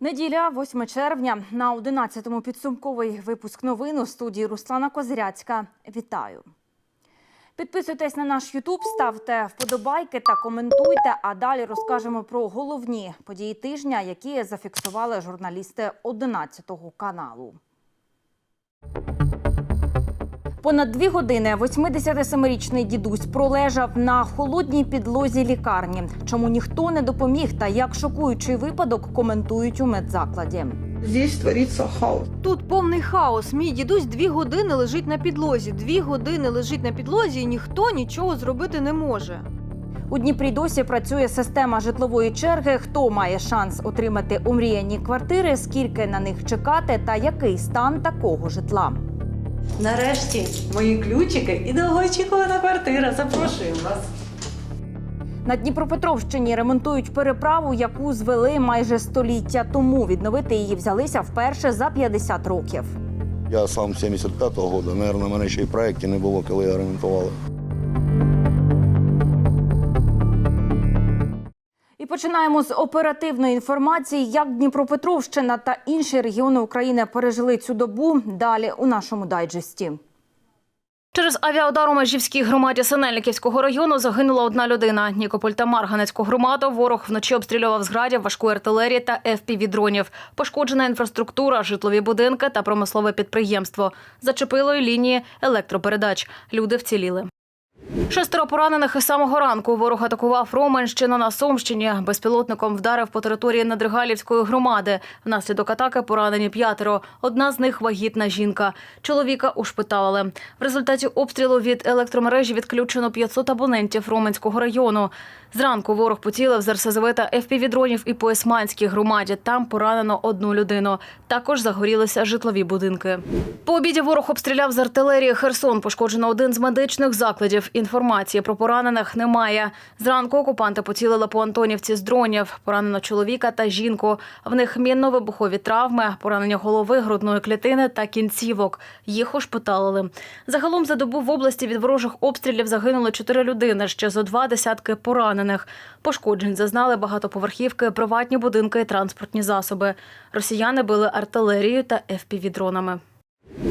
Неділя, 8 червня, на 11-му підсумковий випуск новин у студії Руслана Козиряцька. Вітаю. Підписуйтесь на наш Ютуб, ставте вподобайки та коментуйте. А далі розкажемо про головні події тижня, які зафіксували журналісти 11-го каналу. Понад дві години 87-річний дідусь пролежав на холодній підлозі лікарні. Чому ніхто не допоміг та як шокуючий випадок коментують у медзакладі. Здесь творится хаос. Тут повний хаос. Мій дідусь дві години лежить на підлозі. Дві години лежить на підлозі, і ніхто нічого зробити не може. У Дніпрі досі працює система житлової черги. Хто має шанс отримати омріяні квартири, скільки на них чекати та який стан такого житла. Нарешті мої ключики і довгоочікувана квартира. Запрошуємо вас. На Дніпропетровщині ремонтують переправу, яку звели майже століття тому. Відновити її взялися вперше за 50 років. Я сам 75-го року, наверное, мене ще й в проєкті не було, коли я ремонтували. Починаємо з оперативної інформації, як Дніпропетровщина та інші регіони України пережили цю добу. Далі у нашому дайджесті. Через авіаудар у Межівській громаді Синельниківського району загинула одна людина. Нікополь та Марганецьку громаду ворог вночі обстрілював з градів важкої артилерії та ФПВ-дронів. Пошкоджена інфраструктура, житлові будинки та промислове підприємство. Зачепило й лінії електропередач. Люди вціліли. Шестеро поранених із самого ранку ворог атакував Роменщину на Сумщині. Безпілотником вдарив по території Надригалівської громади. Внаслідок атаки поранені п'ятеро. Одна з них вагітна жінка. Чоловіка ушпиталили. В результаті обстрілу від електромережі відключено 500 абонентів Роменського району. Зранку ворог поцілив з РСЗВ та ФПВ-дронів і по Есманській громаді. Там поранено одну людину. Також загорілися житлові будинки. По обіді ворог обстріляв з артилерії Херсон. Пошкоджено один з медичних закладів. Інформації про поранених немає. Зранку окупанти поцілили по Антонівці з дронів. Поранено чоловіка та жінку. В них мінно-вибухові травми, поранення голови, грудної клітини та кінцівок. Їх ушпиталили. Загалом за добу в області від ворожих обстрілів загинули чотири людини. Ще зо два десятки поранених. Пошкоджень зазнали багатоповерхівки, приватні будинки і транспортні засоби. Росіяни били артилерією та ФПВ-дронами.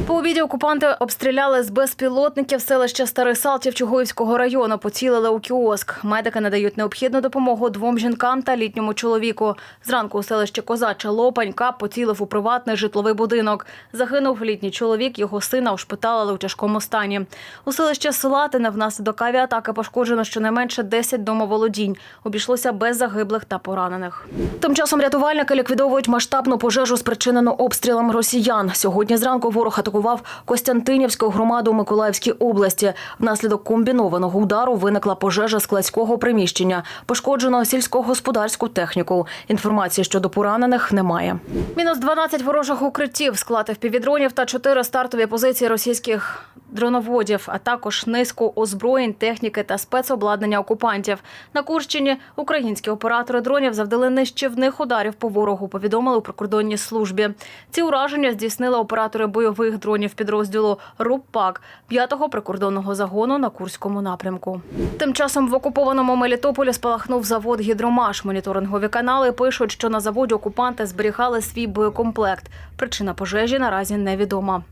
По обіді окупанти обстріляли з безпілотників селища Старий Салтів Чугуївського району. Поцілили у кіоск. Медики надають необхідну допомогу двом жінкам та літньому чоловіку. Зранку у селищі Козача Лопанька поцілив у приватний житловий будинок. Загинув літній чоловік, його сина ушпиталили у тяжкому стані. У селищі Селатине внаслідок авіатаки пошкоджено щонайменше 10 домоволодінь. Обійшлося без загиблих та поранених. Тим часом рятувальники ліквідовують масштабну пожежу, спричинену обстрілом росіян. Сьогодні зранку ворог атакував Костянтинівську громаду у Миколаївській області. Внаслідок комбінованого удару виникла пожежа складського приміщення. Пошкоджено сільськогосподарську техніку. Інформації щодо поранених немає. Мінус 12 ворожих укриттів, склад впівдронів та 4 стартові позиції російських дроноводів, а також низку озброєнь, техніки та спецобладнання окупантів. На Курщині українські оператори дронів завдали нищівних ударів по ворогу. Повідомили у прикордонній службі. Ці ураження здійснили оператори бойових дронів підрозділу РУПАК 5-го прикордонного загону на Курському напрямку. Тим часом в окупованому Мелітополі спалахнув завод Гідромаш. Моніторингові канали пишуть, що на заводі окупанти зберігали свій боєкомплект. Причина пожежі наразі невідома.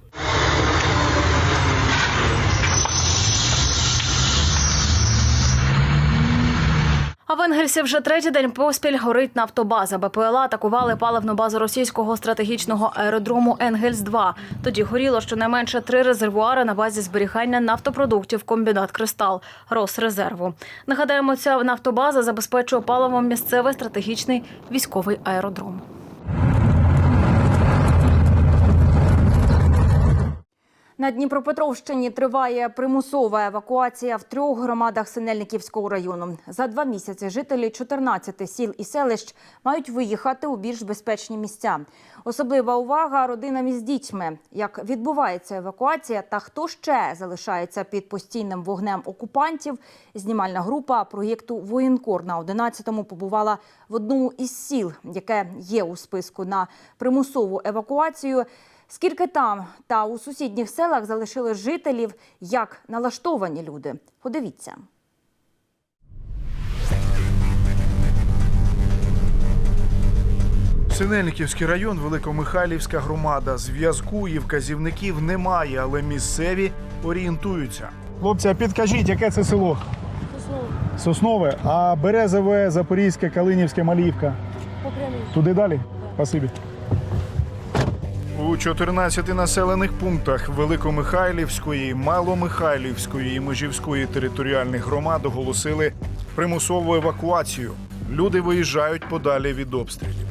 Енгельсі вже третій день поспіль горить нафтобаза. БПЛА атакували паливну базу російського стратегічного аеродрому Енгельс-2. Тоді горіло щонайменше три резервуари на базі зберігання нафтопродуктів комбінат Кристал Росрезерву. Нагадаємо, ця нафтобаза забезпечує паливом місцевий стратегічний військовий аеродром. На Дніпропетровщині триває примусова евакуація в трьох громадах Синельниківського району. За два місяці жителі 14 сіл і селищ мають виїхати у більш безпечні місця. Особлива увага родинам із дітьми. Як відбувається евакуація та хто ще залишається під постійним вогнем окупантів? Знімальна група проєкту Воєнкор на 11-му побувала в одному із сіл, яке є у списку на примусову евакуацію. Скільки там та у сусідніх селах залишили жителів, як налаштовані люди? Подивіться. Синельниківський район, Великомихайлівська громада. Зв'язку і вказівників немає, але місцеві орієнтуються. Хлопці, а підкажіть, яке це село? Соснове. Соснове. А Березове, Запорізьке, Калинівське, Малівка. Туди далі? Спасибі. У 14 населених пунктах Великомихайлівської, Маломихайлівської і Межівської територіальних громад оголосили примусову евакуацію. Люди виїжджають подалі від обстрілів.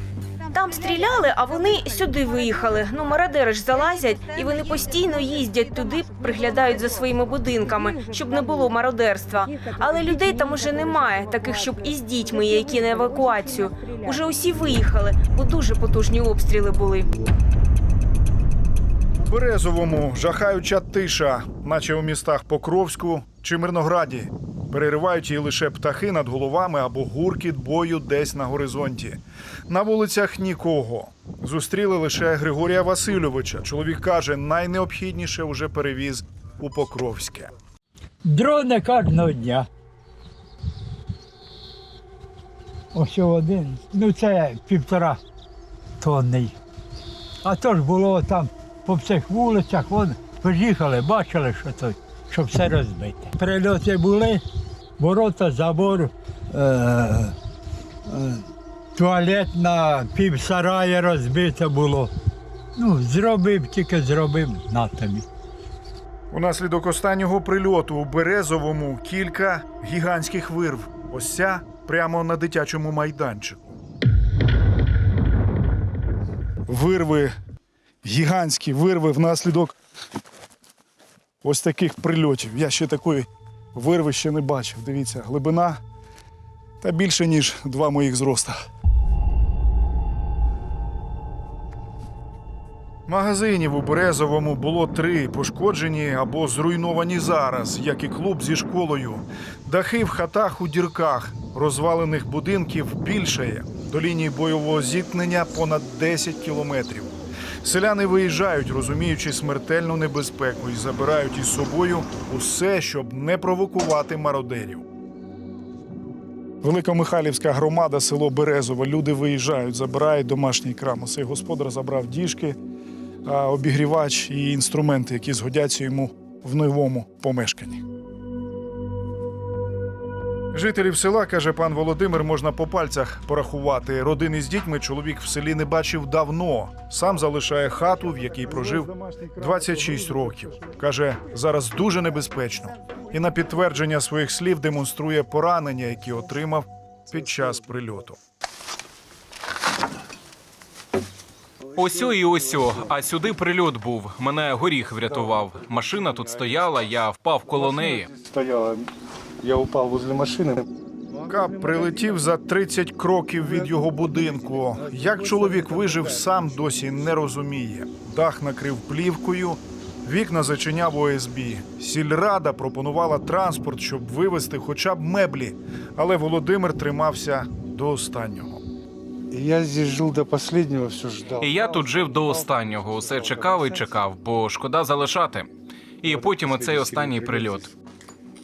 Там стріляли, а вони сюди виїхали. Ну, мародери ж залазять, і вони постійно їздять туди, приглядають за своїми будинками, щоб не було мародерства. Але людей там уже немає, таких, щоб із дітьми, які на евакуацію. Уже усі виїхали, бо дуже потужні обстріли були. У Березовому жахаюча тиша, наче у містах Покровську чи Мирнограді. Переривають її лише птахи над головами або гуркіт бою десь на горизонті. На вулицях нікого. Зустріли лише Григорія Васильовича. Чоловік каже, найнеобхідніше уже перевіз у Покровське. Дрони кожного дня. Ось один. Ну це півтора тонни. А то ж було там по всіх вулицях, вон, ви бачили, що то, що все розбите. Прильоти були, ворота, забор, е, е, туалет на півсарая розбите було. Ну, зробив, тільки зробив на тобі. Унаслідок останнього прильоту у Березовому кілька гігантських вирв. Ось ця прямо на дитячому майданчику. Вирви, гігантські вирви внаслідок ось таких прильотів. Я ще такої вирви ще не бачив. Дивіться, глибина та більше, ніж два моїх зроста. Магазинів у Березовому було три пошкоджені або зруйновані зараз, як і клуб зі школою. Дахи в хатах у дірках, розвалених будинків більшає. До лінії бойового зіткнення понад 10 кілометрів. Селяни виїжджають, розуміючи смертельну небезпеку, і забирають із собою усе, щоб не провокувати мародерів. Великомихайлівська громада, село Березове. Люди виїжджають, забирають домашній крам. Цей господар забрав діжки, обігрівач і інструменти, які згодяться йому в новому помешканні. Жителів села, каже пан Володимир, можна по пальцях порахувати. Родини з дітьми чоловік в селі не бачив давно. Сам залишає хату, в якій прожив 26 років. Каже, зараз дуже небезпечно. І на підтвердження своїх слів демонструє поранення, які отримав під час прильоту. Осьо і осьо, а сюди прильот був. Мене горіх врятував. Машина тут стояла, я впав коло неї. Стояла. Я упав возле машини. Кап прилетів за 30 кроків від його будинку. Як чоловік вижив, сам досі не розуміє. Дах накрив плівкою, вікна зачиняв ОСБ. Сільрада пропонувала транспорт, щоб вивезти хоча б меблі, але Володимир тримався до останнього. Я здесь жил до последнего, все ждал. І я тут жив до останнього. Усе чекав і чекав, бо шкода залишати. І потім оцей останній прильот.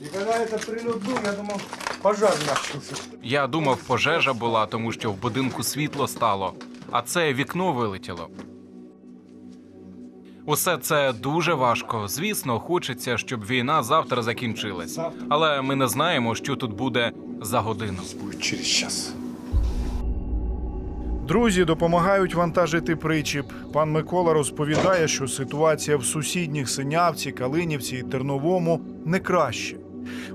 И когда этот прилет был, я думал, пожар начался. Я думав, пожежа була, тому що в будинку світло стало, а це вікно вилетіло. Усе це дуже важко. Звісно, хочеться, щоб війна завтра закінчилась. Але ми не знаємо, що тут буде за годину. Через час. Друзі допомагають вантажити причіп. Пан Микола розповідає, що ситуація в сусідніх Синявці, Калинівці і Терновому не краще.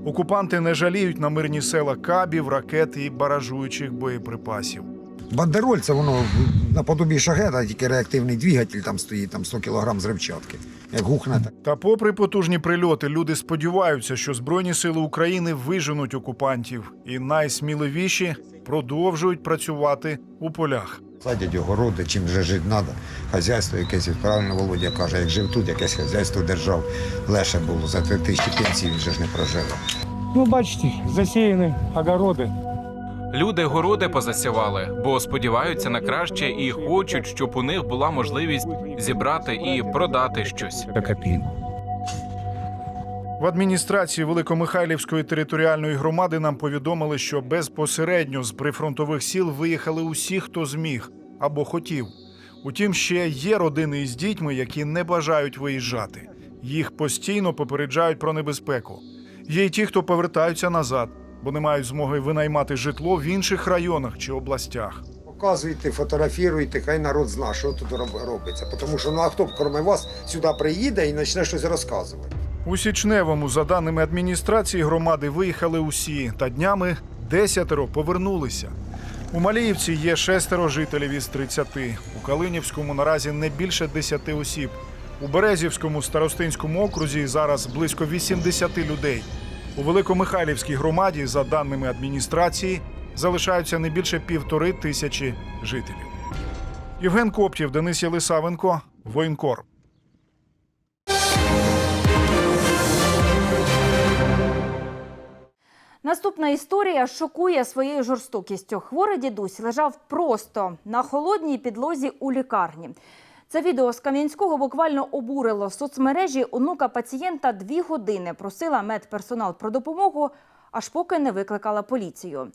Окупанти не жаліють на мирні села кабів, ракет і баражуючих боєприпасів. Бандероль це воно наподобі шагета, тільки реактивний двигатель там стоїть, там 100 з зривчатки. Як гухне, так. Та, попри потужні прильоти, люди сподіваються, що Збройні сили України виженуть окупантів, і найсміливіші продовжують працювати у полях. Садять огороди, чим вже жити треба. Хазяйство якесь, правильно Володя каже, як жив тут, якесь хазяйство держав. Леше було за три тисячі пенсії, він же ж не прожив. Ну, бачите, засіяні огороди. Люди городи позасівали, бо сподіваються на краще і хочуть, щоб у них була можливість зібрати і продати щось. В адміністрації Великомихайлівської територіальної громади нам повідомили, що безпосередньо з прифронтових сіл виїхали усі, хто зміг. або хотів. Утім, ще є родини із дітьми, які не бажають виїжджати. Їх постійно попереджають про небезпеку. Є й ті, хто повертаються назад, бо не мають змоги винаймати житло в інших районах чи областях. Показуйте, фотографіруйте, хай народ знає, що тут роб- робиться. Тому що ну а хто б крім вас сюди приїде і почне щось розказувати. У Січневому, за даними адміністрації громади, виїхали усі, та днями десятеро повернулися. У Маліївці є шестеро жителів із 30. У Калинівському наразі не більше 10 осіб. У Березівському старостинському окрузі зараз близько 80 людей. У Великомихайлівській громаді, за даними адміністрації, залишаються не більше півтори тисячі жителів. Євген Коптів, Денис Єлисавенко, Воєнкор. Наступна історія шокує своєю жорстокістю. Хворий дідусь лежав просто на холодній підлозі у лікарні. Це відео з Кам'янського буквально обурило соцмережі. Онука пацієнта дві години просила медперсонал про допомогу, аж поки не викликала поліцію.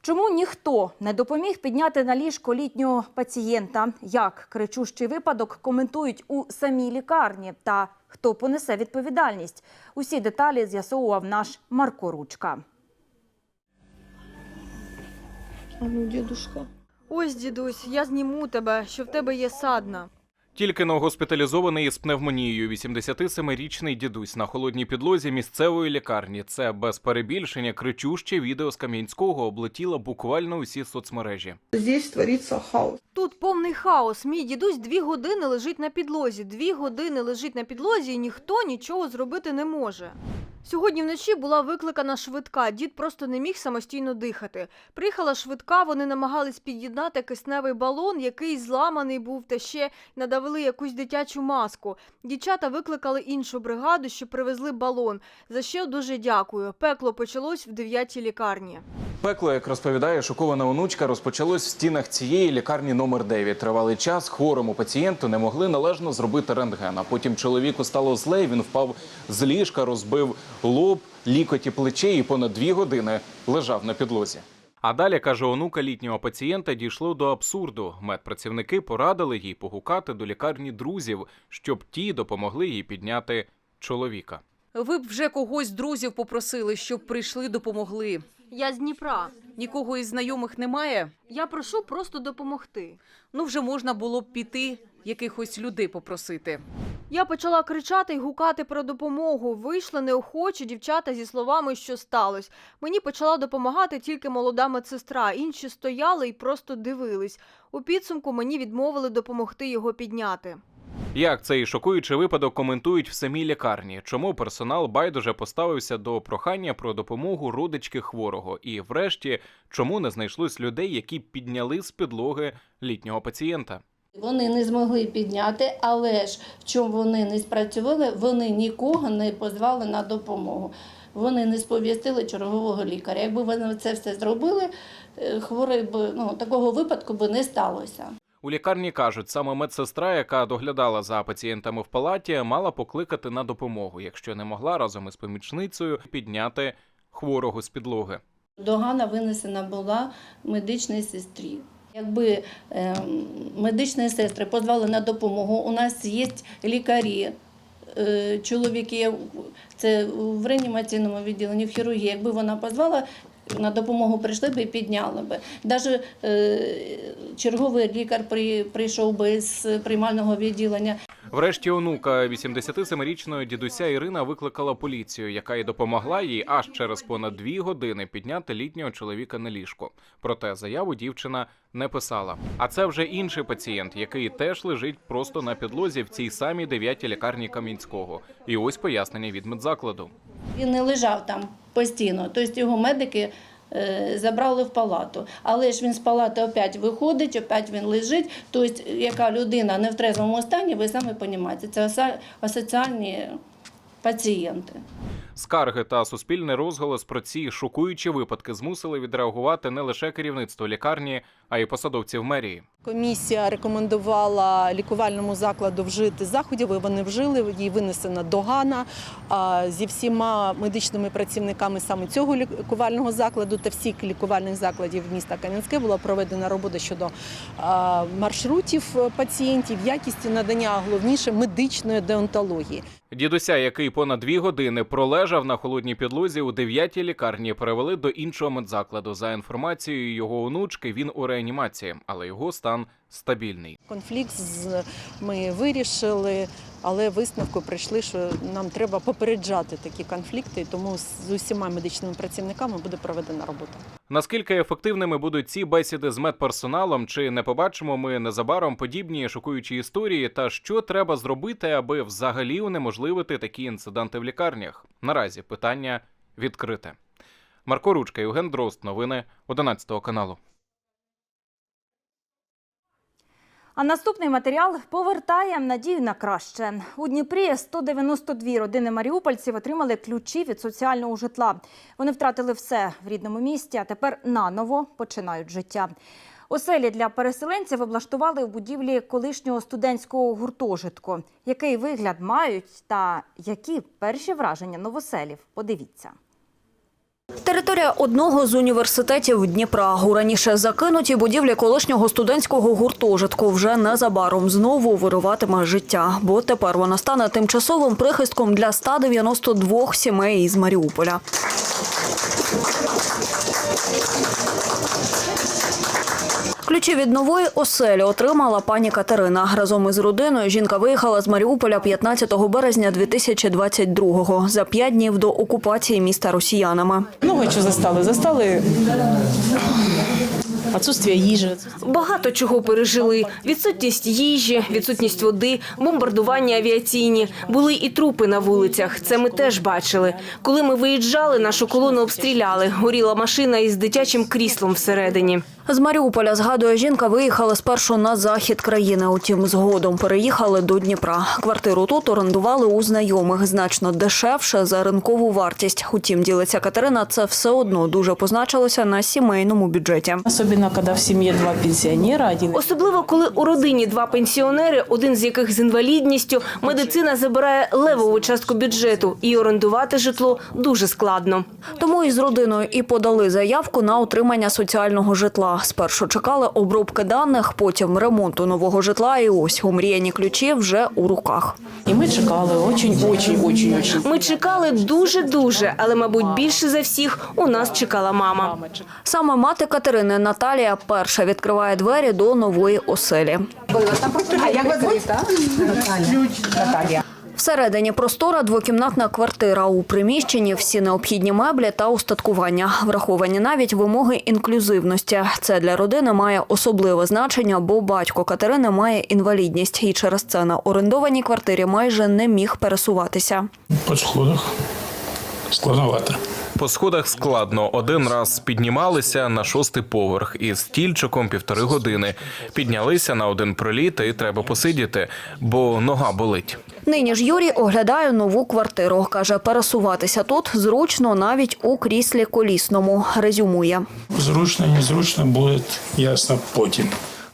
Чому ніхто не допоміг підняти на ліжко літнього пацієнта? Як кричущий випадок коментують у самій лікарні? Та хто понесе відповідальність? Усі деталі з'ясовував наш Марко Ручка. А ну, дедушка. Ось, дідусь, я зніму тебе, що в тебе є садна. Тільки но госпіталізований із пневмонією 87-річний дідусь на холодній підлозі місцевої лікарні. Це без перебільшення кричуще відео з Кам'янського облетіло буквально усі соцмережі. Здесь творится хаос. Тут повний хаос. Мій дідусь дві години лежить на підлозі. Дві години лежить на підлозі, і ніхто нічого зробити не може. Сьогодні вночі була викликана швидка. Дід просто не міг самостійно дихати. Приїхала швидка, вони намагались під'єднати кисневий балон, який зламаний був, та ще надавили якусь дитячу маску. Дівчата викликали іншу бригаду, що привезли балон. За що дуже дякую. Пекло почалось в дев'ятій лікарні. Пекло, як розповідає шокована онучка, розпочалось в стінах цієї лікарні номер 9. Тривалий час хворому пацієнту не могли належно зробити рентген. А потім чоловіку стало зле. Він впав з ліжка, розбив лоб, лікоті плече і понад дві години лежав на підлозі. А далі каже онука літнього пацієнта, дійшло до абсурду. Медпрацівники порадили їй погукати до лікарні друзів, щоб ті допомогли їй підняти чоловіка. Ви б вже когось з друзів попросили, щоб прийшли, допомогли. Я з Дніпра. Нікого із знайомих немає. Я прошу просто допомогти. Ну вже можна було б піти, якихось людей попросити. Я почала кричати й гукати про допомогу. Вийшли неохочі дівчата зі словами, що сталося. Мені почала допомагати тільки молода медсестра. Інші стояли і просто дивились. У підсумку мені відмовили допомогти його підняти. Як цей шокуючий випадок коментують в самій лікарні? Чому персонал байдуже поставився до прохання про допомогу родички хворого? І, врешті, чому не знайшлось людей, які підняли з підлоги літнього пацієнта? Вони не змогли підняти, але ж в чому вони не спрацювали, вони нікого не позвали на допомогу. Вони не сповістили чергового лікаря. Якби вони це все зробили, е, хворий би ну такого випадку би не сталося. У лікарні кажуть, саме медсестра, яка доглядала за пацієнтами в палаті, мала покликати на допомогу, якщо не могла разом із помічницею підняти хворого з підлоги. Догана винесена була медичній сестрі. Якби е, медичні сестри позвали на допомогу, у нас є лікарі, е, чоловіки, це в реанімаційному відділенні, в хірургії. Якби вона позвала, на допомогу прийшли б і підняли б. Навіть е, черговий лікар при, прийшов би з приймального відділення. Врешті онука 87-річної дідуся Ірина викликала поліцію, яка й допомогла їй аж через понад дві години підняти літнього чоловіка на ліжко. Проте заяву дівчина не писала. А це вже інший пацієнт, який теж лежить просто на підлозі в цій самій дев'ятій лікарні Кам'янського. І ось пояснення від медзакладу. Він не лежав там постійно, тобто його медики забрали в палату. Але ж він з палати опять виходить, опять він лежить. Тобто, яка людина не в трезвому стані, ви самі розумієте, це асоціальні пацієнти. Скарги та суспільний розголос про ці шокуючі випадки змусили відреагувати не лише керівництво лікарні, а й посадовців мерії. Комісія рекомендувала лікувальному закладу вжити заходів, і вони вжили. Їй винесена догана зі всіма медичними працівниками саме цього лікувального закладу та всіх лікувальних закладів міста Кам'янське була проведена робота щодо маршрутів пацієнтів, якісті надання, головніше медичної деонтології. Дідуся, який понад дві години пролежав на холодній підлозі у дев'ятій лікарні, перевели до іншого медзакладу. За інформацією його онучки, він у реанімації, але його стан стабільний. Конфлікт з ми вирішили, але висновку прийшли, що нам треба попереджати такі конфлікти, тому з усіма медичними працівниками буде проведена робота. Наскільки ефективними будуть ці бесіди з медперсоналом? Чи не побачимо ми незабаром подібні шокуючі історії? Та що треба зробити, аби взагалі унеможливити такі інциденти в лікарнях? Наразі питання відкрите. Марко Ручка, Євген Дрозд. Новини 11 каналу. А наступний матеріал повертає надію на краще. У Дніпрі 192 родини маріупольців отримали ключі від соціального житла. Вони втратили все в рідному місті, а тепер наново починають життя. Оселі для переселенців облаштували у будівлі колишнього студентського гуртожитку. Який вигляд мають та які перші враження новоселів? Подивіться. Територія одного з університетів Дніпра. У раніше закинуті будівлі колишнього студентського гуртожитку вже незабаром знову вируватиме життя, бо тепер вона стане тимчасовим прихистком для 192 сімей із Маріуполя. Ключі від нової оселі отримала пані Катерина. Разом із родиною жінка виїхала з Маріуполя 15 березня 2022-го, за п'ять днів до окупації міста росіянами. Много чого застали. Застали отсутствие їжі. Багато чого пережили: відсутність їжі, відсутність води, бомбардування авіаційні. Були і трупи на вулицях. Це ми теж бачили. Коли ми виїжджали, нашу колону обстріляли. Горіла машина із дитячим кріслом всередині. З Маріуполя, згадує жінка, виїхала спершу на захід країни, утім згодом переїхали до Дніпра. Квартиру тут орендували у знайомих, значно дешевше за ринкову вартість. Утім, ділиться Катерина, це все одно дуже позначилося на сімейному бюджеті. Особливо, коли в сім'ї два пенсіонера, один Особливо, коли у родині два пенсіонери, один з яких з інвалідністю, медицина забирає левову частку бюджету, і орендувати житло дуже складно. Тому із родиною і подали заявку на отримання соціального житла. Спершу чекали обробки даних, потім ремонту нового житла. І ось омріяні ключі вже у руках. І ми чекали очень, очень, очень, очень. Ми чекали дуже дуже, але мабуть більше за всіх у нас чекала мама. Саме мати Катерини Наталія перша відкриває двері до нової оселі. Всередині простора двокімнатна квартира. У приміщенні всі необхідні меблі та устаткування. Враховані навіть вимоги інклюзивності. Це для родини має особливе значення, бо батько Катерини має інвалідність і через це на орендованій квартирі майже не міг пересуватися. По сходах складновато. По сходах складно. Один раз піднімалися на шостий поверх із стільчиком півтори години. Піднялися на один проліт і треба посидіти, бо нога болить. Нині ж Юрій оглядає нову квартиру. Каже, пересуватися тут зручно навіть у кріслі колісному. Резюмує. Зручно, незручно буде ясно потім.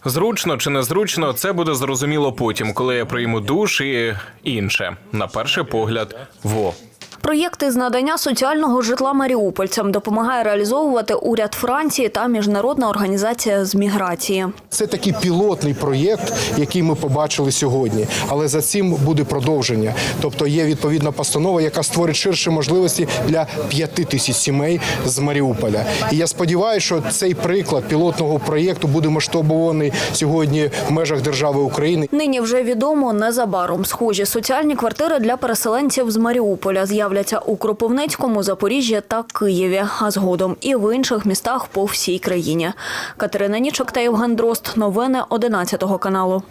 Зручно чи незручно, це буде зрозуміло потім, коли я прийму душ і інше. На перший погляд, во. Проєкти з надання соціального житла маріупольцям допомагає реалізовувати уряд Франції та міжнародна організація з міграції. Це такий пілотний проєкт, який ми побачили сьогодні. Але за цим буде продовження. Тобто є відповідна постанова, яка створить ширші можливості для п'яти тисяч сімей з Маріуполя. І я сподіваюся, що цей приклад пілотного проєкту буде масштабований сьогодні в межах держави України. Нині вже відомо незабаром схожі соціальні квартири для переселенців з Маріуполя з'являться у Кропивницькому, Запоріжжі та Києві, а згодом і в інших містах по всій країні. Катерина Нічок та Євген Дрозд. Новини 11 каналу.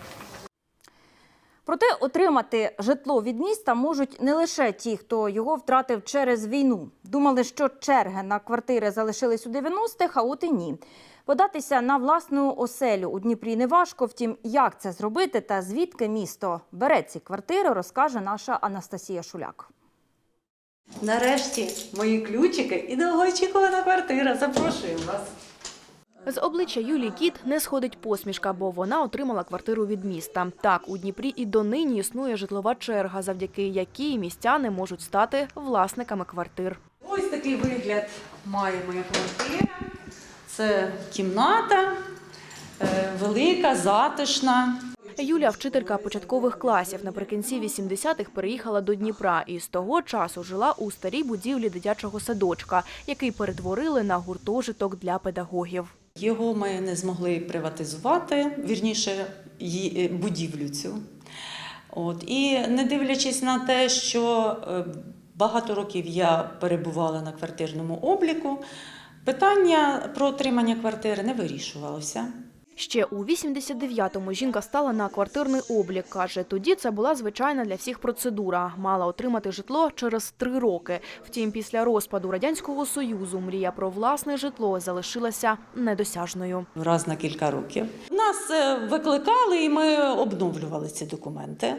Проте отримати житло від міста можуть не лише ті, хто його втратив через війну. Думали, що черги на квартири залишились у 90-х, а от і ні. Податися на власну оселю у Дніпрі не важко. Втім, як це зробити та звідки місто бере ці квартири, розкаже наша Анастасія Шуляк. Нарешті мої ключики і довгоочікувана квартира. Запрошуємо вас. З обличчя Юлії Кіт не сходить посмішка, бо вона отримала квартиру від міста. Так, у Дніпрі і донині існує житлова черга, завдяки якій містяни можуть стати власниками квартир. Ось такий вигляд має моя квартира. Це кімната е, велика, затишна. Юля, вчителька початкових класів, наприкінці 80-х переїхала до Дніпра і з того часу жила у старій будівлі дитячого садочка, який перетворили на гуртожиток для педагогів. Його ми не змогли приватизувати, вірніше, е, будівлю цю. От. І не дивлячись на те, що е, багато років я перебувала на квартирному обліку, питання про отримання квартири не вирішувалося. Ще у 89-му жінка стала на квартирний облік. Каже, тоді це була звичайна для всіх процедура. Мала отримати житло через три роки. Втім, після розпаду радянського союзу мрія про власне житло залишилася недосяжною. Раз на кілька років. Нас е, викликали, і ми обновлювали ці документи.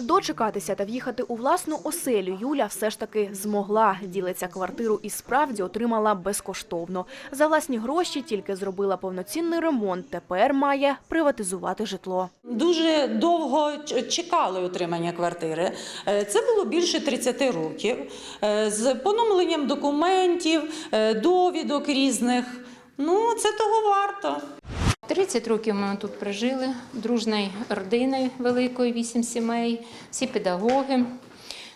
Дочекатися та в'їхати у власну оселю Юля все ж таки змогла. Ділиться квартиру і справді отримала безкоштовно. За власні гроші тільки зробила повноцінний ремонт. Тепер має приватизувати житло. Дуже довго чекали отримання квартири. Е, Це було більше 30 років. Е, З поновленням документів, е, довідок різних. Ну, це того варто. 30 років ми тут прожили, дружною родиною великою, вісім сімей, всі педагоги.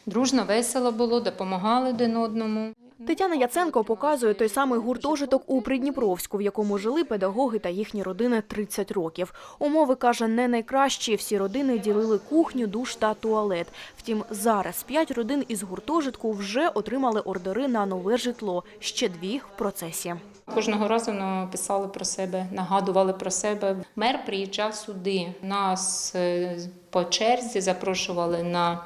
Дружно, весело було, допомагали один одному. Тетяна Яценко показує той самий гуртожиток у Придніпровську, в якому жили педагоги та їхні родини 30 років. Умови, каже, не найкращі. Всі родини ділили кухню, душ та туалет. Втім, зараз п'ять родин із гуртожитку вже отримали ордери на нове житло. Ще дві в процесі. Кожного разу ну, писали про себе, нагадували про себе. Мер приїжджав сюди. Нас е, по черзі запрошували на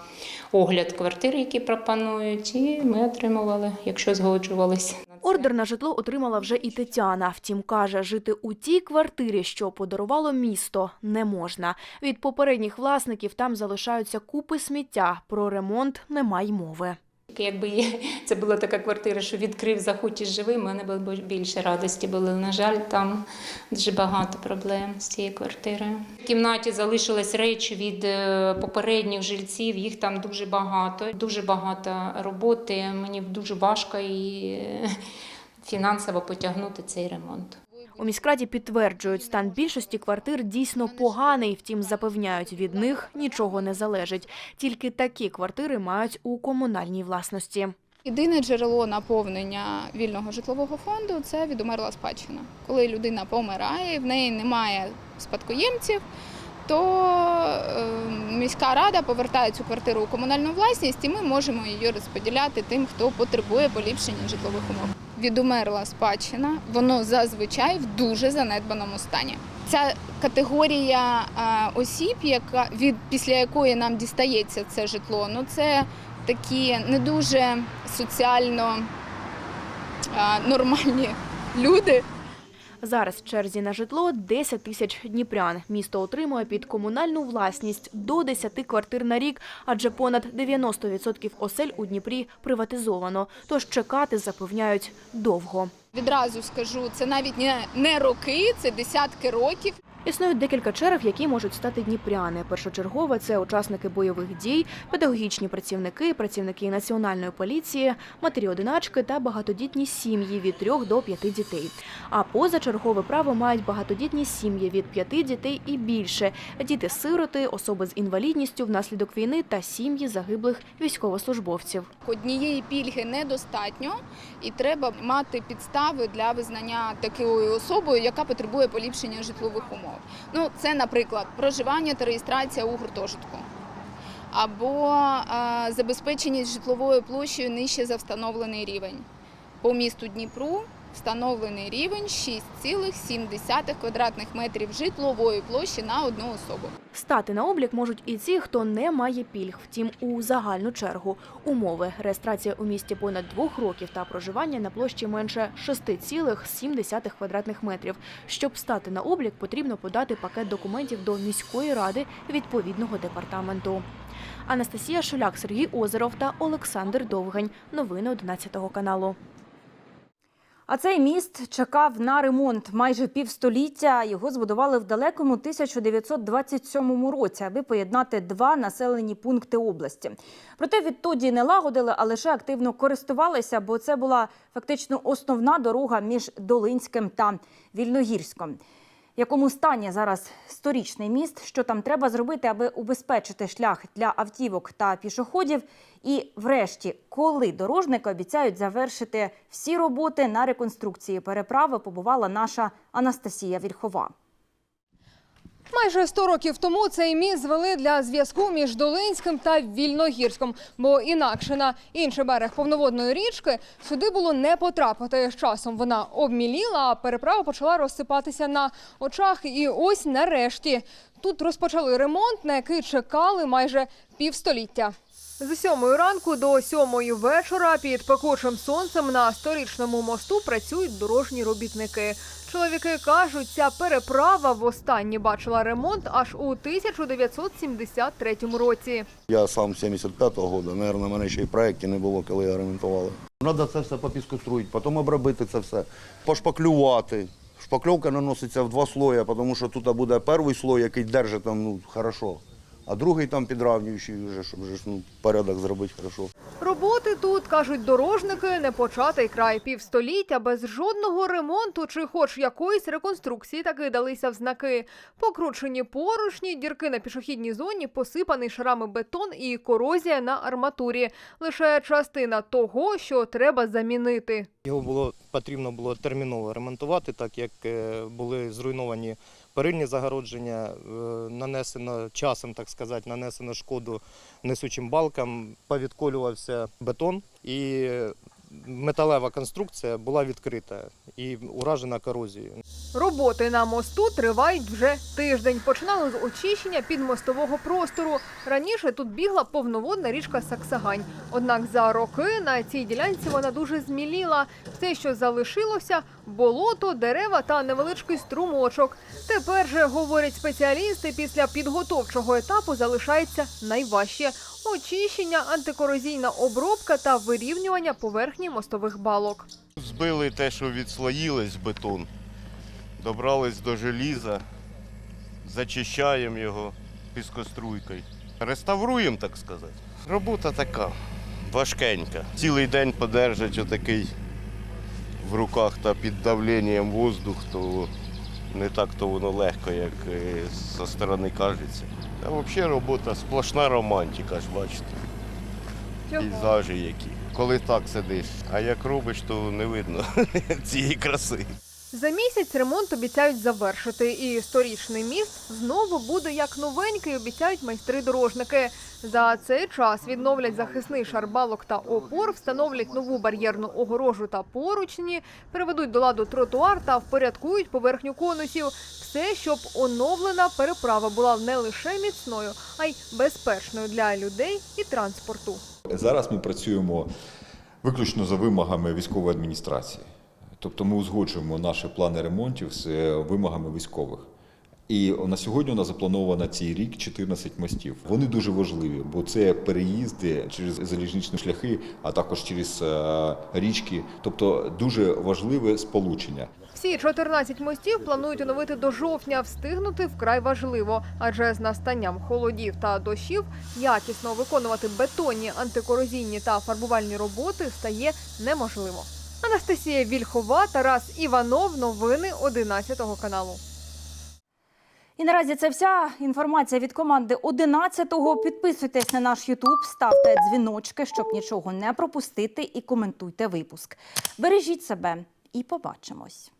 огляд квартир, які пропонують, і ми отримували, якщо згоджувалися. Ордер на житло отримала вже і Тетяна. Втім, каже, жити у тій квартирі, що подарувало місто, не можна. Від попередніх власників там залишаються купи сміття. Про ремонт немає мови. Якби це була така квартира, що відкрив, заходь і живи, в мене було більше радості було. На жаль, там дуже багато проблем з цією квартирою. В кімнаті залишились речі від е, попередніх жильців, їх там дуже багато. Дуже багато роботи. Мені дуже важко і е, фінансово потягнути цей ремонт. У міськраді підтверджують, стан більшості квартир дійсно поганий, втім запевняють, від них нічого не залежить. Тільки такі квартири мають у комунальній власності. Єдине джерело наповнення вільного житлового фонду це відумерла спадщина. Коли людина помирає, в неї немає спадкоємців, то е, міська рада повертає цю квартиру у комунальну власність, і ми можемо її розподіляти тим, хто потребує поліпшення житлових умов. Відумерла спадщина, воно зазвичай в дуже занедбаному стані. Ця категорія е, осіб, яка від після якої нам дістається це житло, ну це такі не дуже соціально е, нормальні люди. Зараз в черзі на житло 10 тисяч дніпрян. Місто отримує під комунальну власність до 10 квартир на рік, адже понад 90% осель у Дніпрі приватизовано. Тож чекати запевняють довго. Відразу скажу, це навіть не, роки, це десятки років. Існують декілька черг, які можуть стати дніпряни. Першочергове це учасники бойових дій, педагогічні працівники, працівники національної поліції, матері-одиначки та багатодітні сім'ї від 3 до 5 дітей. А позачергове право мають багатодітні сім'ї від 5 дітей і більше, діти-сироти, особи з інвалідністю внаслідок війни та сім'ї загиблих військовослужбовців. Однієї пільги недостатньо, і треба мати підстави для визнання такою особою, яка потребує поліпшення житлових умов. Ну, це, наприклад, проживання та реєстрація у гуртожитку. Або е, забезпеченість житловою площею нижче за встановлений рівень. По місту Дніпру встановлений рівень 6,7 квадратних метрів житлової площі на одну особу. Стати на облік можуть і ті, хто не має пільг, втім у загальну чергу. Умови реєстрація у місті понад двох років та проживання на площі менше 6,7 квадратних метрів. Щоб стати на облік, потрібно подати пакет документів до міської ради відповідного департаменту. Анастасія Шуляк, Сергій Озеров та Олександр Довгань. Новини 11 каналу. А цей міст чекав на ремонт майже півстоліття. Його збудували в далекому 1927 році, аби поєднати два населені пункти області. Проте відтоді не лагодили, а лише активно користувалися, бо це була фактично основна дорога між Долинським та Вільногірськом. Якому стані зараз сторічний міст, що там треба зробити, аби убезпечити шлях для автівок та пішоходів? І, врешті, коли дорожники обіцяють завершити всі роботи на реконструкції переправи, побувала наша Анастасія Вільхова. Майже 100 років тому цей міст звели для зв'язку між Долинським та Вільногірськом, бо інакше на інший берег повноводної річки сюди було не потрапити. З часом вона обміліла, а переправа почала розсипатися на очах. І ось нарешті тут розпочали ремонт, на який чекали майже півстоліття. З сьомої ранку до сьомої вечора під пекучим сонцем на сторічному мосту працюють дорожні робітники. Чоловіки кажуть, ця переправа востаннє бачила ремонт аж у 1973 році. Я сам 75-го року, мабуть, мене ще й в проєкті не було, коли я ремонтували. Треба це все попіскоструїти, потім обробити це все, пошпаклювати. Шпакльовка наноситься в два слої, тому що тут буде перший слой, який держить там, ну, хорошо, а другий там підравнюючий, вже, щоб вже, ну, порядок зробити хорошо. Роботи тут, кажуть дорожники, не початий край півстоліття без жодного ремонту чи хоч якоїсь реконструкції таки далися в знаки. Покручені поручні, дірки на пішохідній зоні, посипаний шарами бетон і корозія на арматурі. Лише частина того, що треба замінити. Його було потрібно було терміново ремонтувати, так як е, були зруйновані перильні загородження, е, нанесено часом, так сказати, нанесено шкоду несучим балкам, повідколювався бетон і металева конструкція була відкрита і уражена корозією. Роботи на мосту тривають вже тиждень. Починали з очищення підмостового простору. Раніше тут бігла повноводна річка Саксагань. Однак за роки на цій ділянці вона дуже зміліла. Все, що залишилося болото, дерева та невеличкий струмочок. Тепер же, говорять спеціалісти, після підготовчого етапу залишається найважче очищення, антикорозійна обробка та вирівнювання поверхні мостових балок. Збили те, що відслоїлись бетон, добрались до желіза, зачищаємо його піскоструйкою. Реставруємо, так сказати. Робота така важкенька. Цілий день подержать отакий в руках та під давленням воздух, то не так то воно легко, як е, зі сторони кажеться. А взагалі робота сплошна романтика, ж бачите. Пейзажі які. Коли так сидиш, а як робиш, то не видно цієї краси. За місяць ремонт обіцяють завершити, і сторічний міст знову буде як новенький, обіцяють майстри-дорожники. За цей час відновлять захисний шар балок та опор, встановлять нову бар'єрну огорожу та поручні, приведуть до ладу тротуар та впорядкують поверхню конусів. Все, щоб оновлена переправа була не лише міцною, а й безпечною для людей і транспорту. Зараз ми працюємо виключно за вимогами військової адміністрації. Тобто ми узгоджуємо наші плани ремонтів з е, вимогами військових. І на сьогодні у нас заплановано цей рік 14 мостів. Вони дуже важливі, бо це переїзди через залізничні шляхи, а також через е, річки. Тобто дуже важливе сполучення. Всі 14 мостів планують оновити до жовтня. Встигнути вкрай важливо, адже з настанням холодів та дощів якісно виконувати бетонні, антикорозійні та фарбувальні роботи стає неможливо. Анастасія Вільхова, Тарас Іванов. Новини 11 каналу. І наразі це вся інформація від команди 11-го. Підписуйтесь на наш Ютуб, ставте дзвіночки, щоб нічого не пропустити, і коментуйте випуск. Бережіть себе і побачимось.